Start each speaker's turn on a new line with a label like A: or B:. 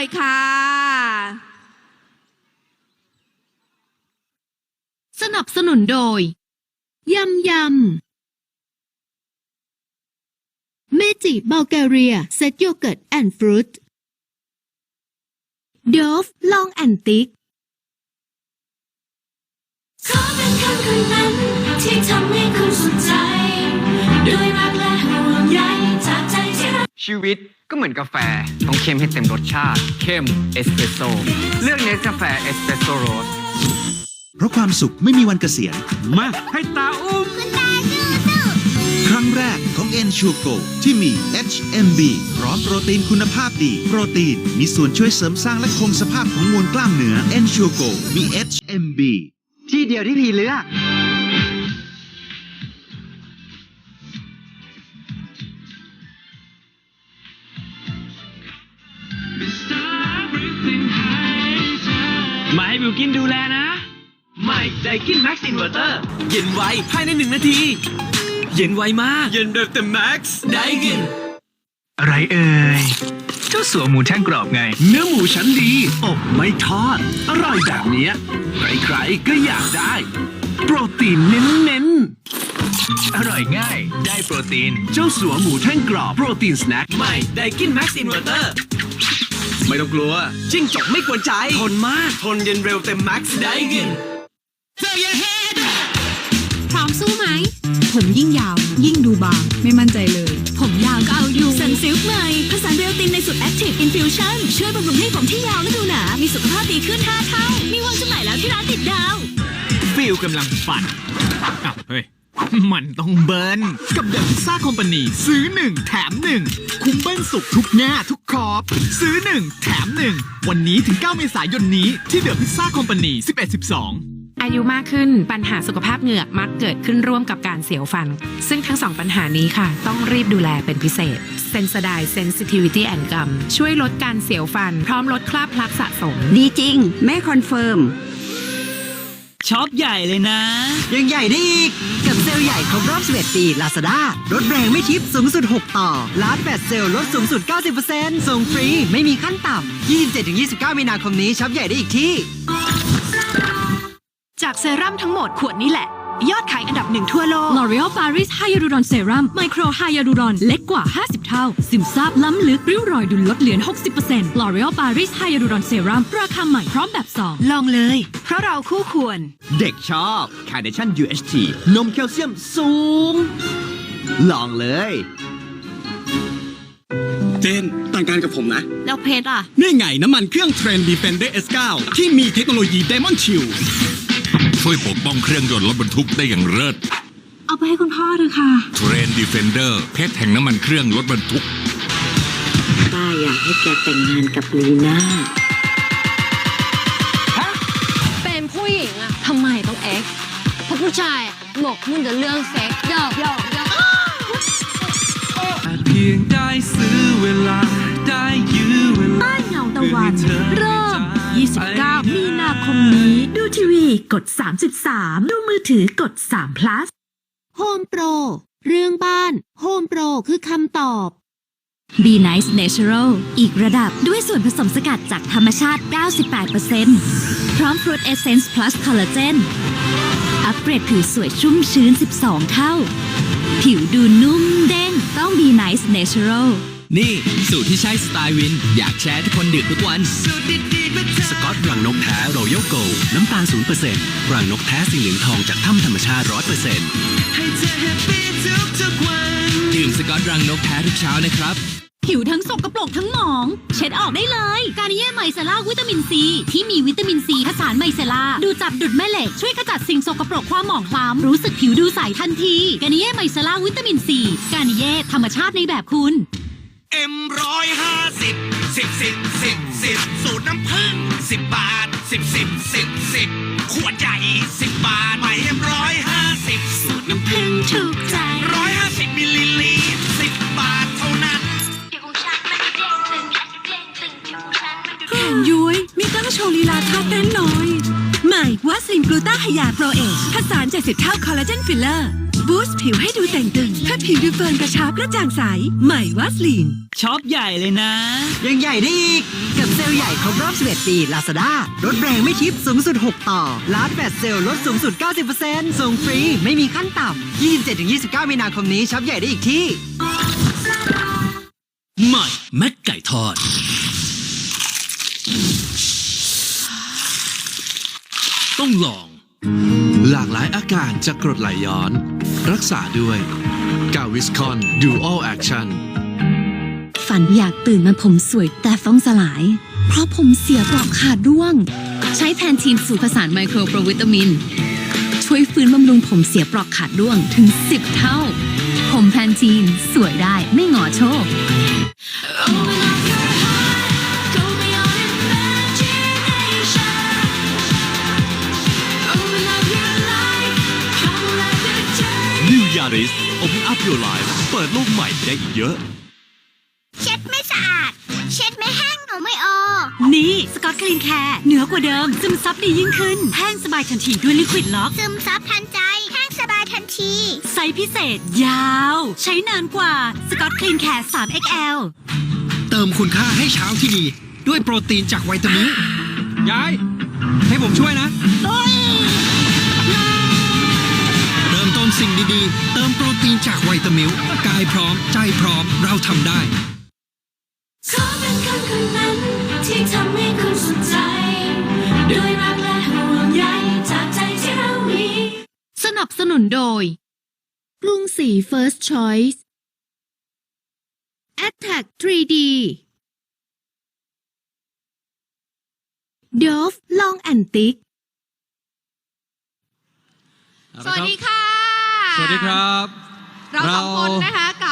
A: เลยค่ะ
B: สนับสนุนโดย ยำยำเมจิบัลแกเรียเซตโยเกิร์ตแอนด์ฟรุตเดฟลองแอนติก
C: ขอเป็นคำคืนนั้นที่ทำให้คุณสนใจด้วยรัก
D: ชีวิตก็เหมือนกาแฟ ต้องเข้มให้เต็มรสชาติ เข้มเอสเปรสโซ่เลือกเนสกาแฟเอสเปรสโซ่โรส
E: เพราะความสุขไม่มีวันเกษียณ
D: มาให้ตาอุ้ม
E: ครั้งแรกของ n s u r e Go ที่มี HMB พร้อมโปรตีนคุณภาพดี โปรตีนมีส่วนช่วยเสริมสร้างและคงสภาพของมวลกล้ามเนื้อ n s u r e Go มี HMB
D: ที่เดียวที่พีเลือก
F: ไดกินแม็กซ์อินเวอร์เตอร์เย็นไวภายในหนึ่งนาที เย็นไวมาก เย็นแบบเต็มแม็กซ์ไดกิน
G: อะไรเอ่ยเจ้าสัวหมูแท่งกรอบไง
F: เนื้อหมูชั้นดี อบไม่ทอด อร่อยแบบเนี้ย ใครๆก็อยากได้ โปรตีนเน้น
G: อร่อยง่าย ได้โปรตีน
F: ๆเจ้าสัวหมูแท่งกรอบ โปรตีนสแน็คใหม่ไดกินแม็กซ์อินเวอร์เตอร์ไม่ต้องกลัวจิ้งจกไม่กวนใจ ทนมาก ทนเย็นเร็วเต็มแม็กซ์ไดกิน
B: พร้อมสู้ไหม ผมยิ่งยาว ยิ่งดูบาง ไม่มั่นใจเลย ผมยาวก็เอาอยู่
C: สันซิลค์ใหม่ผสานเรียวตินในสูตร Active Infusion ช่วยบำรุงให้ผมที่ยาวและดูหนา มีสุขภาพดีขึ้น5เท่า มีวางจำหน่ายแล้วที่ร้านติดดาว
G: ฟิลกำลังปั่นอ้าวเฮ้ย มันต้องเบิร์นกับเดอะพิซซ่าคอมพานีซื้อหนึ่งแถมหนึ่งคุ้มเบิ้ลสุกทุกแง่ทุกคอร์บซื้อหนึ่งแถมหนึ่งวันนี้ถึง 9 เมษายนนี้ที่เดอะพิซซ่าคอมพานี11 12
H: อายุมากขึ้นปัญหาสุขภาพเหงือกมักเกิดขึ้นร่วมกับการเสียวฟัน ซึ่งทั้งสองปัญหานี้ค่ะ ต้องรีบดูแลเป็นพิเศษ s e n s o d i e Sensitivity and Gum ช่วยลดการเสียวฟัน พร้อมลดคราบพลักสะสม
I: ดีจริง แม่คอนเฟิร์ม
F: ช็อปใหญ่เลยนะ
I: ยังใหญ่ได้อีก กับเซลล์ใหญ่ครบรอบ11ปี Lazada ลดแรงไม่ทิปสูงสุด 6 ต่อล้านแปดเซลล์ลดสูงสุด 90%ส่งฟรีไม่มีขั้นต่ำ27-29 มีนาคมนี้ช็อปใหญ่ได้อีกที่
B: จากเซรั่มทั้งหมดขวดนี้แหละ ยอดขายอันดับหนึ่งทั่วโลก
C: L'Oreal Paris Hyaluron Serum Micro Hyaluron เล็กกว่า 50 เท่า ซึมซาบล้ำลึกริ้วรอยดูลดเหลือน 60% L'Oreal Paris Hyaluron Serum ราคาใหม่พร้อมแบบ2
B: ลองเลย เพราะเราคู่ควร
F: เด็กชอบ Carnation UHT นมแคลเซียมสูง ลองเลย
J: เจนแต่งการกับผมนะ
B: แล้วเพชรอะ
J: นี่ไงน้ำมันเครื่องเทรน Defender S9 ที่มีเทคโนโลยี Diamond Chill
K: ช่วยปกป้องเครื่องยนต์รถบรรทุกได้อย่างเลิศ
B: เอาไปให้คุณพ่อเถอะค่ะ
K: เทรนดีเฟนเดอร์เพชรแห่งน้ำมันเครื่องรถบรรทุก
I: ป้าอยากให้แกแต่งงานกับลีน่า
C: เป็นผู้หญิงอะทำไมต้องเอ็กซ์เพราะผู้ชายอะหมกมุ่นแต่เรื่องเซ็กซ์หยอกหยอกหยอก
F: เพียงได้ซื้อเวลาได้ยื้อเวลา
C: บ้านเงาตะวัน เริ่ม 29 มีนาคมนี้ดูทีวีกด 33 ดูมือถือกด3 plus
B: Home Pro เรื่องบ้าน Home Pro คือคำตอบ
C: Be Nice Natural อีกระดับด้วยส่วนผสมสกัดจากธรรมชาติ 98%พร้อม Fruit Essence Plus Collagen อัปเกรดผิวสวยชุ่มชื้น 12 เท่า ผิวดูนุ่มเด้งต้อง Be Nice Natural
F: นี่สูตรที่ใช่สไตล์วิน อยากแชร์ทุกคนดื่มทุกวันสกอตรังนกแท้โรโยโกน้ำตาล0%รังนกแท้สีเหลืองทองจากถ้ำธรรมชาติ 100%ให้เธอแฮปปี้ทุกๆวันดื่มสกอตรังนกแท้ทุกเช้านะครับ
C: ผิวทั้งสกปรกทั้งหมอง เช็ดออกได้เลย การนิเย่ไมเซล่าวิตามินซี ที่มีวิตามินซีผสานไมเซล่าดูจับดุดแม่เหล็ก ช่วยขจัดสิ่งสกปรกความหมองคล้ำรู้สึกผิวดูใสทันที การนิเย่ไมเซล่าวิตามินซี การนิเย่ธรรมชาติในแบบคุณ
J: เอ็มร้อยห้าสิบสิบสิบสิบสิบสูตรน้ำผึ้งสิบบาทสิบสิบสิบสิบขวดใหญ่สิบบาทใหม่เอ็มร้อยห้าสิบสูตรน้ำผึ้ง
C: ถูกใจ
J: ร้อยห้าสิบมิลลิลิตรสิบบาทเท่านั้น
C: แขนย้วยมีตั้งโชว์ลีลาท่าเต้นน้อย ใหม่วัสลินกลูต้าไฮยาโปรเอชผสาน70เท่าคอลลาเจนฟิลเลอร์ บูสต์ผิวให้ดูแต่งตึงให้ผิวดูเฟิร์มกระชับกระจ่างใส ใหม่วัสลิน
F: ช็อปใหญ่เลยนะ
I: ยังใหญ่ได้อีก กับเซลล์ลล์ใหญ่ครบรอบ11ปี Lazada ลดแรงไม่ทิปสูงสุด 6 ต่อล้านแฟลชเซลล์ลดสูงสุด 90%ส่งฟรีไม่มีขั้นต่ำ27-29 มีนาคมนี้ช็อปใหญ่ได้อีกที่
L: ใหม่แม็กไก่ทอดต้องลอง
A: หลากหลายอาการจากกรดไหลย้อน รักษาด้วยกาวิสคอนดูอัลแอคชั่น
M: ฝันอยากตื่นมาผมสวยแต่ฟ้องสลาย เพราะผมเสียปลอกขาดร่วง ใช้แพนทีนสูตรผสานไมโครโปรวิตามิน ช่วยฟื้นบำรุงผมเสียปลอกขาดร่วงถึง 10 เท่า ผมแพนทีนสวยได้ไม่หงอโชค
L: New Yaris Open Up Your Life เปิดโลกใหม่ได้อีกเยอะ
C: เช็ดไม่สะอาด เช็ดไม่แห้งหนูไม่ออก
M: นี่สกอตคลีนแคร์เหนือกว่าเดิม ซึมซับดียิ่งขึ้น แห้งสบายทันทีด้วยลิควิดล็อก
C: ซึมซับทันใจ แห้งสบายทันที
M: ไซส์พิเศษ ยาว ใช้นานกว่าสกอตคลีนแคร์ 3XL
N: เติมคุณค่าให้เช้าที่ดี ด้วยโปรตีนจากไวตามิลยาย ให้ผมช่วยนะเริ่ม สิ่งดีๆ เติมโปรตีนจากไวตามิลกายพร้อม ใจพร้อมเราทำได้
C: ขอเป็นคนคนนั้นที่ทำให้คุณสนใจ ด้วยรักและห่วงใยจากใจที่เรามี
B: สนับสนุนโดยกรุงศรี First Choice Attack 3D Dove Long and Thick
O: สวัสดีค่ะ
P: สวัสดีครับ
O: เราสองคนนะคะกับ